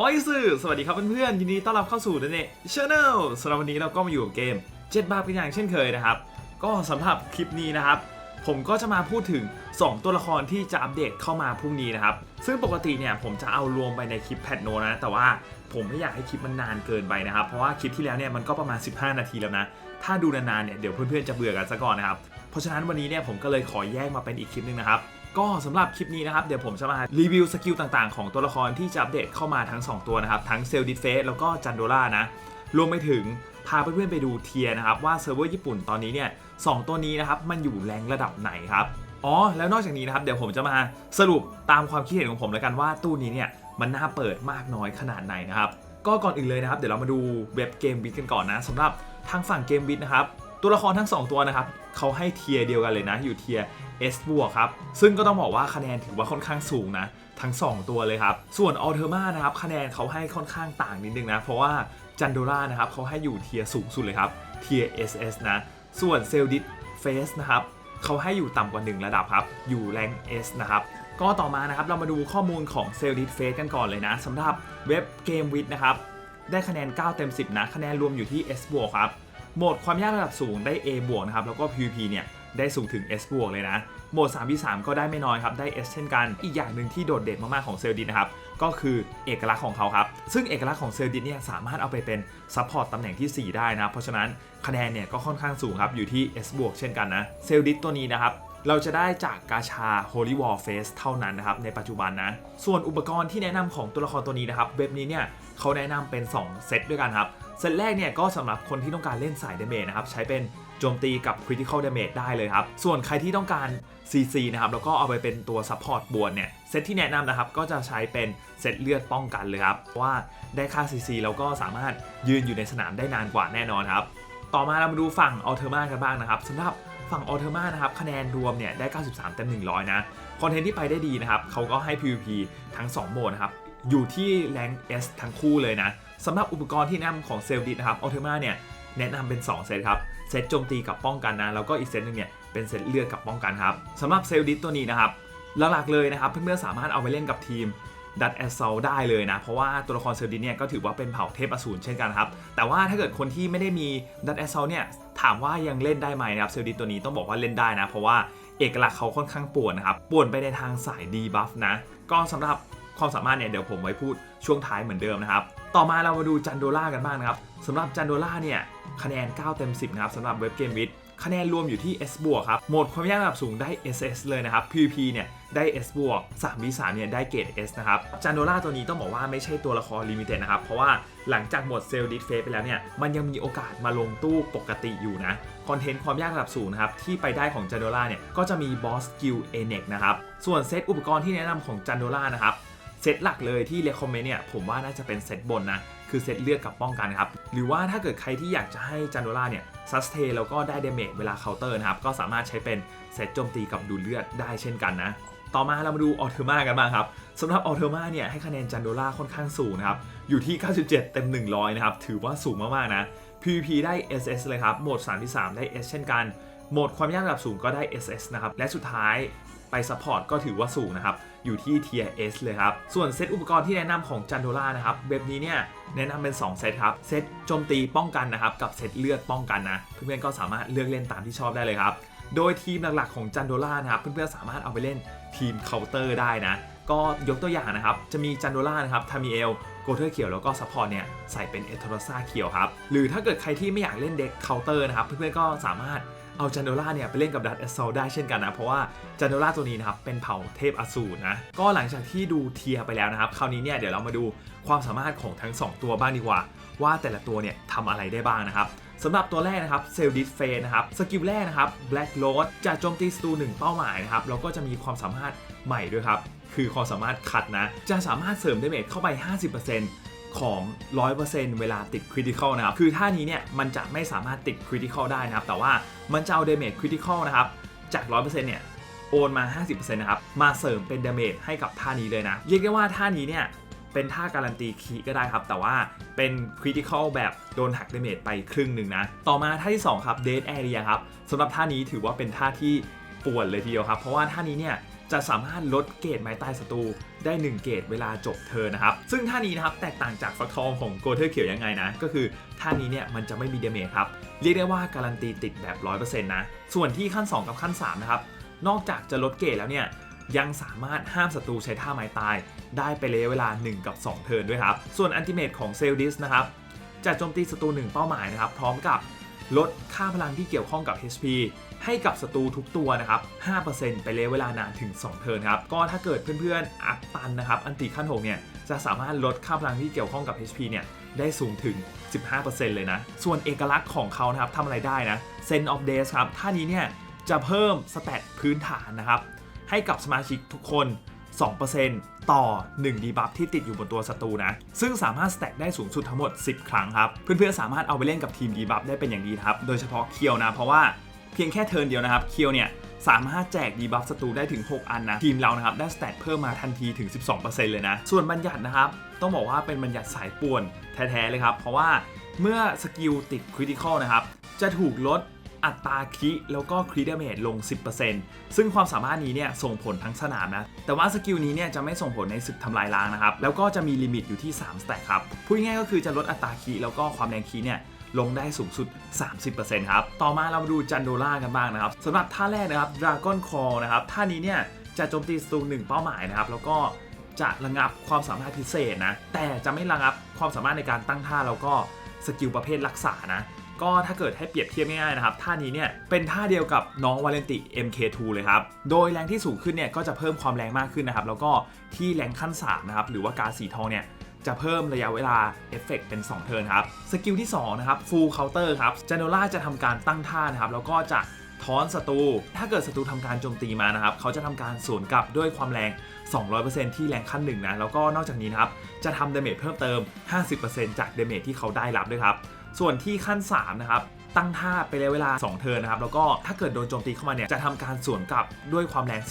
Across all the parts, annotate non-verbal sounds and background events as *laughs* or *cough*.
โอ้ยสื่อสวัสดีครับเพื่อนๆยินดีต้อนรับเข้าสู่ The Net Channel สำหรับวันนี้เราก็มาอยู่กับเกมเจ็ดบาปกันอย่างเช่นเคยนะครับ ก็สำหรับคลิปนี้นะครับ ผมก็จะมาพูดถึง 2 ตัวละครที่จะอัปเดตเข้ามาพรุ่งนี้นะครับ ซึ่งปกติเนี่ยผมจะเอารวมไปในคลิปแพทโนนะ แต่ว่าผมไม่อยากให้คลิปมันนานเกินไปนะครับ เพราะว่าคลิปที่แล้วเนี่ยมันก็ประมาณ 15 นาทีแล้วนะ ถ้าดูนานๆเนี่ยเดี๋ยวเพื่อนๆจะเบื่อกันซะก่อนนะครับ เพราะฉะนั้นวันนี้เนี่ยผมก็เลยขอแยกมาเป็นอีกคลิปหนึงนะครับ ก็สำหรับคลิปนี้นะครับ เดี๋ยวผมจะมารีวิวสกิลต่างๆ ของตัวละครที่จะอัปเดตเข้ามาทั้ง 2 ตัวนะครับ ทั้งเซลดิเฟสแล้วก็จันโดล่านะ รวมไปถึงพาเพื่อนๆไปดูเทียนะครับ ว่าเซิร์ฟเวอร์ญี่ปุ่นตอนนี้เนี่ยสองตัวนี้นะครับมันอยู่แรงระดับไหนครับอ๋อแล้วนอกจากนี้นะครับเดี๋ยวผมจะมาสรุปตามความคิดเห็นของผมแล้วกันว่าตู้นี้เนี่ยมันน่าเปิดมากน้อยขนาดไหนนะครับก็ก่อนอื่นเลยนะครับ เดี๋ยวเรามาดูเว็บเกมบิทกันก่อนนะสำหรับทางฝั่งเกมบิทนะครับ ตัวละครทั้ง 2 ตัวนะครับเขาให้เทียร์เดียวกันเลยนะ อยู่เทียร์ S บวกครับ ซึ่งก็ต้องบอกว่าคะแนนถือว่าค่อนข้างสูงนะ ทั้ง 2 ตัวเลยครับ ส่วนอัลเทอร์มานะครับ คะแนนเขาให้ค่อนข้างต่างนิดนึงนะ เพราะว่าจันโดรานะครับเขาให้อยู่เทียร์สูงสุดเลยครับ เทียร์ SS นะ ส่วนเซลดิเฟสนะครับเขาให้อยู่ต่ำกว่า 1 ระดับครับ อยู่แรง S นะครับ ก็ต่อมานะครับ เรามาดูข้อมูลของเซลดิเฟสกันก่อนเลยนะสำหรับเว็บเกมวิดนะครับ ได้คะแนน 9 เต็ม 10 นะ คะแนนรวมอยู่ที่ S บวกครับ โหมดความยากระดับสูงได้ A บวกนะครับแล้วก็ PVP เนี่ยได้สูงถึง S บวกเลยนะ โหมด 3v3 ก็ได้ไม่น้อยครับ ได้ S เช่นกัน อีกอย่างหนึ่งที่โดดเด่นมาก ๆ ของเซลดินนะครับ ก็คือเอกลักษณ์ของเขาครับ ซึ่งเอกลักษณ์ของเซลดินเนี่ยสามารถเอาไปเป็นซัพพอร์ตตำแหน่งที่ 4 ได้นะ เพราะฉะนั้นคะแนนเนี่ยก็ค่อนข้างสูงครับ อยู่ที่ S บวกเช่นกันนะ เซลดิตัวนี้นะครับเราจะได้จากกาชา Holy War Face เท่านั้นนะครับในปัจจุบันนะ ส่วนอุปกรณ์ที่แนะนำของตัวละครตัวนี้นะครับ เว็บนี้เนี่ยเขาแนะนำเป็น 2 เซตด้วยกันครับ เซตแรกเนี่ยก็สำหรับคนที่ต้องการเล่นสายเดเมจนะครับใช้เป็นโจมตีกับ Critical Damage ได้เลยครับ ส่วนใครที่ต้องการ CC นะครับ แล้วก็เอาไปเป็นตัว Support บวกเนี่ย เซตที่แนะนำนะครับ ก็จะใช้เป็นเซตเลือดป้องกันเลยครับ เพราะว่าได้ค่า CC แล้วก็สามารถยืนอยู่ในสนามได้นานกว่าแน่นอนครับ ต่อมาเรามาดูฝั่งอัลเทอร์มากันบ้างนะครับสำหรับฝั่งอัลเทอร์มานะครับ คะแนนรวมเนี่ยได้ 93เต็ม100 นะ คอนเทนต์ที่ไปได้ดีนะครับเขาก็ให้ PVP ทั้ง 2 โหมดนะครับ อยู่ที่แรง S ทั้งคู่เลยนะ สำหรับอุปกรณ์ที่นะนำของเซลดินะครับอัลเทอร์มาเนี่ยแนะนำเป็น 2 เซตครับ เซตโจมตีกับป้องกันนะ แล้วก็อีกเซตหนึงเนี่ยเป็นเซตเลือดกับป้องกันครับสำหรับเซลดิตัวนี้นะครับหลักๆเลยนะครับ เพื่อนๆสามารถเอาไปเล่นกับทีมดัตแอสเซลได้เลยนะ เพราะว่าตัวละครเซลดินเนี่ยก็ถือว่าเป็นเผ่าเทพอสูรเช่นกันครับ แต่ว่าถ้าเกิดคนที่ไม่ได้มีดัตแอสเซลเนี่ยถามว่ายังเล่นได้ไหมนะครับเซลดินตัวนี้ต้องบอกว่าเล่นได้นะ เพราะว่าเอกลักษณ์เขาค่อนข้างป่วนนะครับป่วนไปในทางสายดีบัฟนะ ก็สำหรับ ความสามารถเนี่ยเดี๋ยวผมไว้พูดช่วงท้ายเหมือนเดิมนะครับ ต่อมาเรามาดูจันโดล่ากันบ้างนะครับสำหรับจันโดล่าเนี่ยคะแนน 9 เต็ม 10 นะครับสำหรับเว็บเกมวิดคะแนนรวมอยู่ที่ S บวกครับ โหมดความยากระดับสูงได้ SS เลยนะครับ PVP เนี่ยได้ S บวก 3v3 เนี่ยได้เกรด S นะครับ จันโดล่าตัวนี้ต้องบอกว่าไม่ใช่ตัวละครลิมิเต็ดนะครับ เพราะว่าหลังจากหมดเซลล์ดิสเฟสไปแล้วเนี่ย มันยังมีโอกาสมาลงตู้ปกติอยู่นะ คอนเทนต์ความยากระดับสูงนะครับ ที่ไปได้ของจันโดล่าเนี่ย ก็จะมีบอสกิลเอเน็กนะครับ ส่วนเซตอุปกรณ์ที่แนะนำของจันโดล่านะครับ เซตหลักเลยที่เรคคอมเมนต์เนี่ยผมว่าน่าจะเป็นเซตบนนะ คือเซตเลือดกับป้องกันครับ หรือว่าถ้าเกิดใครที่อยากจะให้จันโดล่าเนี่ยซัสเทแล้วก็ได้เดเมจเวลาเคาน์เตอร์นะครับ ก็สามารถใช้เป็นเซตโจมตีกับดูดเลือดได้เช่นกันนะ ต่อมาเรามาดูออเทอร์มากันบ้างครับสำหรับออเทอร์มาเนี่ยให้คะแนนจันโดล่าค่อนข้างสูงนะครับอยู่ที่ 97 เต็ม 100 นะครับถือว่าสูงมากๆนะ PVP ได้ SS เลยครับโหมด3ที่3ได้ S เช่นกันโหมดความยากระดับสูงก็ได้ SS นะครับ และสุดท้าย ไปซัพพอร์ตก็ถือว่าสูงนะครับ อยู่ที่ Tier S เลยครับ ส่วนเซตอุปกรณ์ที่แนะนำของจันโดล่านะครับเว็บนี้เนี่ยแนะนำเป็น 2 เซตครับ เซตโจมตีป้องกันนะครับ กับเซตเลือดป้องกันนะ เพื่อนๆก็สามารถเลือกเล่นตามที่ชอบได้เลยครับ โดยทีมหลักๆของจันโดล่านะครับ เพื่อนๆสามารถเอาไปเล่นทีมเคาน์เตอร์ได้นะ ก็ยกตัวอย่างนะครับ จะมีจันโดล่านะครับ ทามิเอลโกเทอร์เขียวแล้วก็ซัพพอร์ตเนี่ยใส่เป็นเอทอร์ซาเขียวครับ หรือถ้าเกิดใครที่ไม่อยากเล่นเด็กเคาน์เตอร์นะครับ เพื่อนๆก็สามารถ เอาจันโดล่าเนี่ยไปเล่นกับดัตแอสซลได้เช่นกันนะ เพราะว่าจันโดล่าตัวนี้นะครับเป็นเผ่าเทพอสูรนะ ก็หลังจากที่ดูเทียไปแล้วนะครับ คราวนี้เนี่ยเดี๋ยวเรามาดูความสามารถของทั้ง 2 ตัวบ้างดีกว่า ว่าแต่ละตัวเนี่ยทำอะไรได้บ้างนะครับสำหรับตัวแรกนะครับเซลดิสเฟนนะครับสกิลแรกนะครับ Black l o a d จะโจมตีศัตรูหนึ่งเป้าหมายนะครับแล้วก็จะมีความสามารถใหม่ด้วยครับ คือความสามารถขัดนะ จะสามารถเสริมเดเมจเข้าไป 50% ของ 100%เวลาติดคริติคอลนะครับ คือท่านี้เนี่ยมันจะไม่สามารถติดคริติคอลได้นะครับ แต่ว่ามันจะเอาเดเมจคริติคอลนะครับ จาก 100%เนี่ยโอนมา 50%นะครับ มาเสริมเป็นเดเมจให้กับท่านี้เลยนะ เรียกได้ว่าท่านี้เนี่ยเป็นท่าการันตีคีก็ได้ครับ แต่ว่าเป็นคริติคอลแบบโดนหักเดเมจไปครึ่งหนึ่งนะ ต่อมาท่าที่ 2 ครับเด d แอเรียครับสำหรับท่านี้ถือว่าเป็นท่าที่ปวนเลยทีเดียวครับ เพราะว่าท่านี้เนี่ย จะสามารถลดเกรดไม้ตายศัตรูได้ 1 เกรดเวลาจบเธอนะครับ ซึ่งท่านี้นะครับแตกต่างจากฟักทองของโกเทอร์เขียวยังไงนะ ก็คือท่านี้เนี่ยมันจะไม่มีเดเมจครับ เรียกได้ว่าการันตีติดแบบ 100%นะ ส่วนที่ขั้น 2 กับขั้น 3 นะครับ นอกจากจะลดเกรดแล้วเนี่ยยังสามารถห้ามศัตรูใช้ท่าไม้ตาย ได้ไประยเวลา 1 กับ 2 เทิร์นด้วยครับ ส่วนอันติเมตของเซลดิสนะครับจะโจมตีศัตรู1เป้าหมายนะครับพร้อมกับลดค่าพลังที่เกี่ยวข้องกับ HP ให้กับศัตรูทุกตัวนะครับ 5%ไประยเวลานานถึง 2 เทิร์นครับ ก็ถ้าเกิดเพื่อนๆ อัพตันนะครับ อันติขั้น6เนี่ย จะสามารถลดค่าพลังที่เกี่ยวข้องกับ HP เนี่ย ได้สูงถึง 15%เลยนะ ส่วนเอกลักษณ์ของเขานะครับทำอะไรได้นะ Sense of Days ครับ ท่านี้เนี่ย จะเพิ่มสเตตพื้นฐานนะครับ ให้กับสมาชิกทุกคน 2%ต่อ 1 ดีบัฟที่ติดอยู่บนตัวศัตรูนะ ซึ่งสามารถสแต็กได้สูงสุดทั้งหมด 10 ครั้งครับ เพื่อนๆ สามารถเอาไปเล่นกับทีมดีบัฟได้เป็นอย่างดีครับ โดยเฉพาะเคียวนะ เพราะว่า พียงแค่เทิร์นเดียวนะครับเคียวเนี่ยสามารถแจกดีบัฟศัตรูได้ถึง 6 อันนะ ทีมเรานะครับได้สแตทเพิ่มมาทันทีถึง 12%เลยนะ ส่วนบัญญัตินะครับ ต้องบอกว่าเป็นบัญญัติสายป่วนแท้ๆเลยครับ เพราะว่าเมื่อสกิลติดคริติคอลนะครับ จะถูกลดอัตราคิแล้วก็คริดเมจลง 10%ซึ่งความสามารถนี้เนี่ยส่งผลทั้งสนามนะ แต่ว่าสกิลนี้เนี่ยจะไม่ส่งผลในศึกทำลายล้างนะครับ แล้วก็จะมีลิมิตอยู่ที่3สแต็กครับพูดง่ายก็คือจะลดอัตราคิแล้วก็ความแรงคิเนี่ย ลงได้สูงสุด 30%ครับ ต่อมาเรามาดูจันโดล่ากันบ้างนะครับสำหรับท่าแรกนะครับ Dragon Call นะครับท่านี้เนี่ยจะโจมตีศัตรูหนึ่งเป้าหมายนะครับแล้วก็จะระงับความสามารถพิเศษนะแต่จะไม่ระงับความสามารถในการตั้งท่าแล้วก็สกิลประเภทรักษานะก็ถ้าเกิดให้เปรียบเทียบง่ายๆนะครับ ท่านี้เนี่ยเป็นท่าเดียวกับน้องวาเลนติ MK2 เลยครับ โดยแรงที่สูงขึ้นเนี่ยก็จะเพิ่มความแรงมากขึ้นนะครับ แล้วก็ที่แรงขั้น3นะครับหรือว่าการสีทองเนี่ย จะเพิ่มระยะเวลาเอฟเฟกเป็น2เทิร์นครับสกิลที่2นะครับฟูลเคาน์เตอร์ครับจันโนล่าจะทำการตั้งท่านะครับแล้วก็จะถอนศัตรู ถ้าเกิดศัตรูทำการโจมตีมานะครับ เขาจะทำการสวนกลับด้วยความแรง 200%ที่แรงขั้นหนึ่งนะ แล้วก็นอกจากนี้นะครับ จะทำเดเมจเพิ่มเติม 50%จากเดเมจที่เขาได้รับด้วยครับ ส่วนที่ขั้น 3 นะครับ ตั้งท่าไปเลยเวลา 2 เทิร์นนะครับ แล้วก็ถ้าเกิดโดนโจมตีเข้ามาเนี่ย จะทำการสวนกลับด้วยความแรง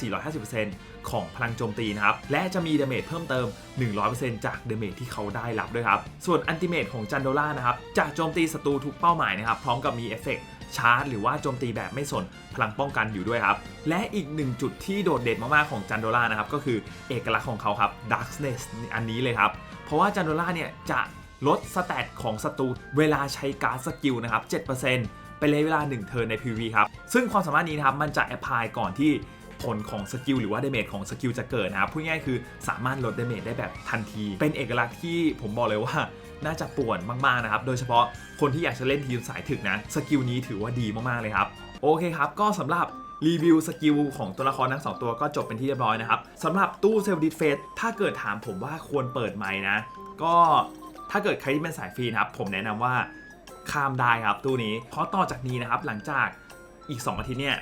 450%ของพลังโจมตีนะครับ และจะมีดาเมจเพิ่มเติม 100%จากดาเมจที่เขาได้รับด้วยครับ ส่วนอันติเมตของจันโดล่านะครับ จะโจมตีศัตรูทุกเป้าหมายนะครับ พร้อมกับมีเอฟเฟกต์ชาร์จหรือว่าโจมตีแบบไม่สนพลังป้องกันอยู่ด้วยครับ และอีกหนึ่งจุดที่โดดเด่นมาก ๆ ของจันโดล่านะครับ ก็คือเอกลักษณ์ของเขาครับ Darkness อันนี้เลยครับ เพราะว่าจันโดล่าเนี่ยจะ ลดสแตทของศัตรูเวลาใช้การ์ดสกิลนะครับ 7%ไปเลยเวลา 1 เทิร์นใน PV ครับ ซึ่งความสามารถนี้นะครับ มันจะแอพพลายก่อนที่ผลของสกิลหรือว่าเดเมจของสกิลจะเกิดนะครับพูดง่ายคือสามารถลดเดเมจได้แบบทันที เป็นเอกลักษณ์ที่ผมบอกเลยว่าน่าจะป่วนมากๆนะครับ โดยเฉพาะคนที่อยากจะเล่นทีมสายถึกนะ สกิลนี้ถือว่าดีมากๆเลยครับ โอเคครับ ก็สำหรับรีวิวสกิลของตัวละครทั้งสองตัวก็จบเป็นที่เรียบร้อยนะครับสำหรับตู้เซลดิเฟสถ้าเกิดถามผมว่าควรเปิดไหมนะ ก็ ถ้าเกิดใครที่เป็นสายฟรีนะครับ ผมแนะนำว่าข้ามได้ครับตู้นี้ เพราะต่อจากนี้นะครับหลังจากอีก 2 อาทิตย์เนี่ย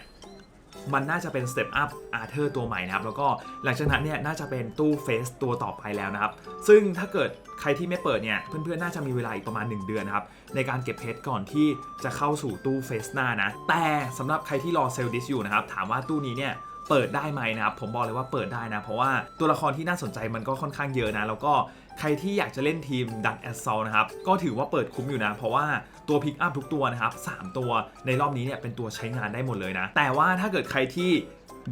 มันน่าจะเป็นสเต็ปอัพอาร์เธอร์ตัวใหม่นะครับ แล้วก็หลังจากนั้นเนี่ยน่าจะเป็นตู้เฟสตัวต่อไปแล้วนะครับ ซึ่งถ้าเกิดใครที่ไม่เปิดเนี่ย เพื่อนๆ น่าจะมีเวลาอีกประมาณ 1 เดือนนะครับ ในการเก็บเพชรก่อนที่จะเข้าสู่ตู้เฟสหน้านะ แต่สำหรับใครที่รอเซลล์ดิสอยู่นะครับ ถามว่าตู้นี้เนี่ย เปิดได้ไหมนะครับผมบอกเลยว่าเปิดได้นะ เพราะว่าตัวละครที่น่าสนใจมันก็ค่อนข้างเยอะนะ แล้วก็ใครที่อยากจะเล่นทีมดันแอสซอลนะครับก็ถือว่าเปิดคุ้มอยู่นะ เพราะว่าตัวพิกอัพทุกตัวนะครับ3ตัวในรอบนี้เนี่ยเป็นตัวใช้งานได้หมดเลยนะ แต่ว่าถ้าเกิดใครที่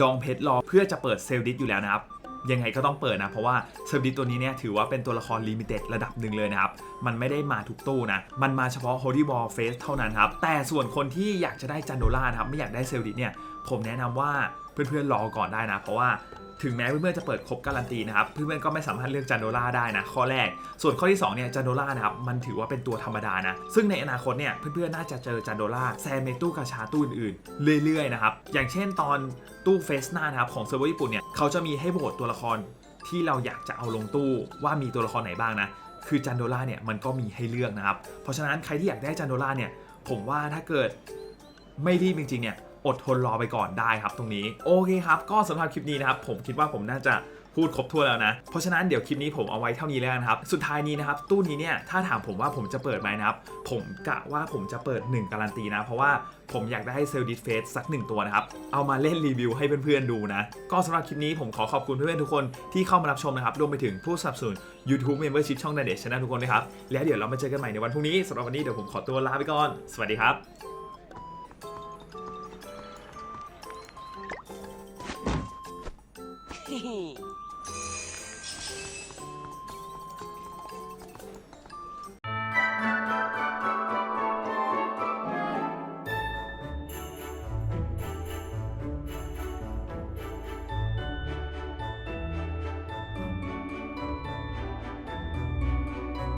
ดองเพชรรอเพื่อจะเปิดเซลดิสอยู่แล้วนะครับยังไงก็ต้องเปิดนะ เพราะว่าเซอร์วิสตัวนี้เนี่ยถือว่าเป็นตัวละครลิมิเต็ดระดับหนึ่งเลยนะครับ มันไม่ได้มาทุกตู้นะ มันมาเฉพาะ Holy Wall Face เท่านั้นครับ แต่ส่วนคนที่อยากจะได้จันโดล่านะครับ ไม่อยากได้เซลดิสเนี่ย ผมแนะนำว่า เพื่อนๆรอก่อนได้นะ เพราะว่าถึงแม้เพื่อนๆจะเปิดครบการันตีนะครับ เพื่อนๆก็ไม่สามารถเลือกจันโดล่าได้นะ ข้อแรก ส่วนข้อที่2เนี่ยจันโดล่านะครับมันถือว่าเป็นตัวธรรมดานะ ซึ่งในอนาคตเนี่ยเพื่อนๆน่าจะเจอจันโดล่าแซมในตู้กาชาตู้อื่นๆ เรื่อยๆนะครับอย่างเช่นตอนตู้เฟสหน้านะครับของเซิร์ฟเวอร์ญี่ปุ่นเนี่ยเขาจะมีให้โหวตตัวละครที่เราอยากจะเอาลงตู้ว่ามีตัวละครไหนบ้างนะคือจันโดล่าเนี่ยมันก็มีให้เลือกนะครับเพราะฉะนั้นใครที่อยากได้จันโดล่าเนี่ยผมว่าถ้าเกิดไม่รีบจริงๆเนี่ย อดทนรอไปก่อนได้ครับตรงนี้ โอเคครับ ก็สำหรับคลิปนี้นะครับ ผมคิดว่าผมน่าจะพูดครบถ้วนแล้วนะ เพราะฉะนั้นเดี๋ยวคลิปนี้ผมเอาไว้เท่านี้แล้วกันครับ สุดท้ายนี้นะครับ ตู้นี้เนี่ยถ้าถามผมว่าผมจะเปิดไหมนะครับ ผมกะว่าผมจะเปิด 1 การันตีนะ เพราะว่าผมอยากได้เซลล์ดิสเฟสสักหนึ่งตัวนะครับ เอามาเล่นรีวิวให้เพื่อนๆดูนะ ก็สำหรับคลิปนี้ผมขอขอบคุณเพื่อนๆทุกคนที่เข้ามารับชมนะครับรวมไปถึงผู้สนับสนุน YouTube Membership ช่อง n a d e c h a n n e ทุกคนนะครับแล้วเดี๋ยวเรามาเจอกันใหม่ในวันพรุ่งนี้สำหรับวันนี้เดี๋ยวผมขอตัวลาไปก่อนสวัสดีครับ 嘿 *laughs* 嘿